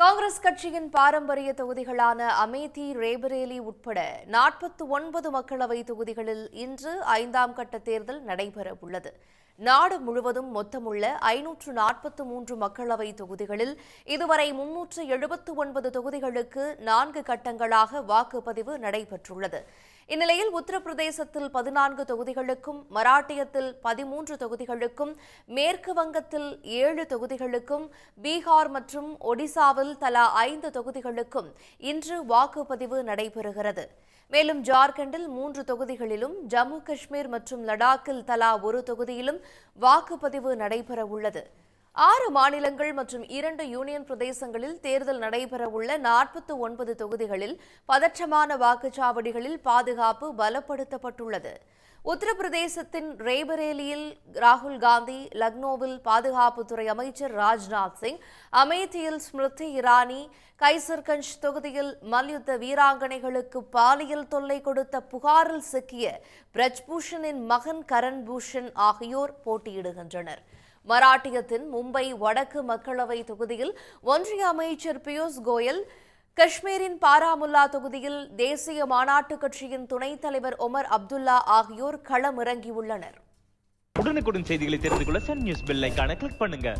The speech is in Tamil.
காங்கிரஸ் கட்சியின் பாரம்பரிய தொகுதிகளான அமேதி ரேபரேலி உட்பட நாற்பத்தி ஒன்பது மக்களவை தொகுதிகளில் இன்று ஐந்தாம் கட்ட தேர்தல் நடைபெற உள்ளது நாடு முழுவதும் மொத்தமுள்ள ஐநூற்று நாற்பத்து மூன்று மக்களவை தொகுதிகளில் இதுவரை முன்னூற்று எழுபத்து ஒன்பது தொகுதிகளுக்கு நான்கு கட்டங்களாக வாக்குப்பதிவு நடைபெற்றுள்ளது. இந்நிலையில் உத்தரப்பிரதேசத்தில் பதினான்கு தொகுதிகளுக்கும் மராட்டியத்தில் பதிமூன்று தொகுதிகளுக்கும் மேற்கு வங்கத்தில் ஏழு தொகுதிகளுக்கும் பீகார் மற்றும் ஒடிசாவில் தலா ஐந்து தொகுதிகளுக்கும் இன்று வாக்குப்பதிவு நடைபெறுகிறது. மேலும் ஜார்க்கண்டில் மூன்று தொகுதிகளிலும் ஜம்மு காஷ்மீர் மற்றும் லடாக்கில் தலா ஒரு தொகுதியிலும் வாக்குப்பதிவு நடைபெற உள்ளது ஆறு மாநிலங்கள் மற்றும் இரண்டு யூனியன் பிரதேசங்களில் தேர்தல் நடைபெறவுள்ள நாற்பத்தி ஒன்பது தொகுதிகளில் பதற்றமான வாக்குச்சாவடிகளில் பாதுகாப்பு பலப்படுத்தப்பட்டுள்ளது. உத்தரப்பிரதேசத்தின் ரேபரேலியில் ராகுல் காந்தி லக்னோவில் பாதுகாப்புத்துறை அமைச்சர் ராஜ்நாத் சிங் அமேதியில் ஸ்மிருதி இரானி கைசர்கஞ்ச் தொகுதியில் மல்யுத்த வீராங்கனைகளுக்கு பாலியல் தொல்லை கொடுத்த புகாரில் சிக்கிய பிரஜ்பூஷனின் மகன் கரண் பூஷன் ஆகியோர் போட்டியிடுகின்றனர். மராட்டியத்தின் மும்பை வடக்கு மக்களவை தொகுதியில் ஒன்றிய அமைச்சர் பியூஷ் கோயல் காஷ்மீரின் பாராமுல்லா தொகுதியில் தேசிய மாநாட்டுக் கட்சியின் துணைத் தலைவர் ஒமர் அப்துல்லா ஆகியோர் களமிறங்கியுள்ளனர். உடனுக்குடன் செய்திகளை தெரிந்து கொள்ள சன் நியூஸ் பெல் கிளிக் பண்ணுங்க.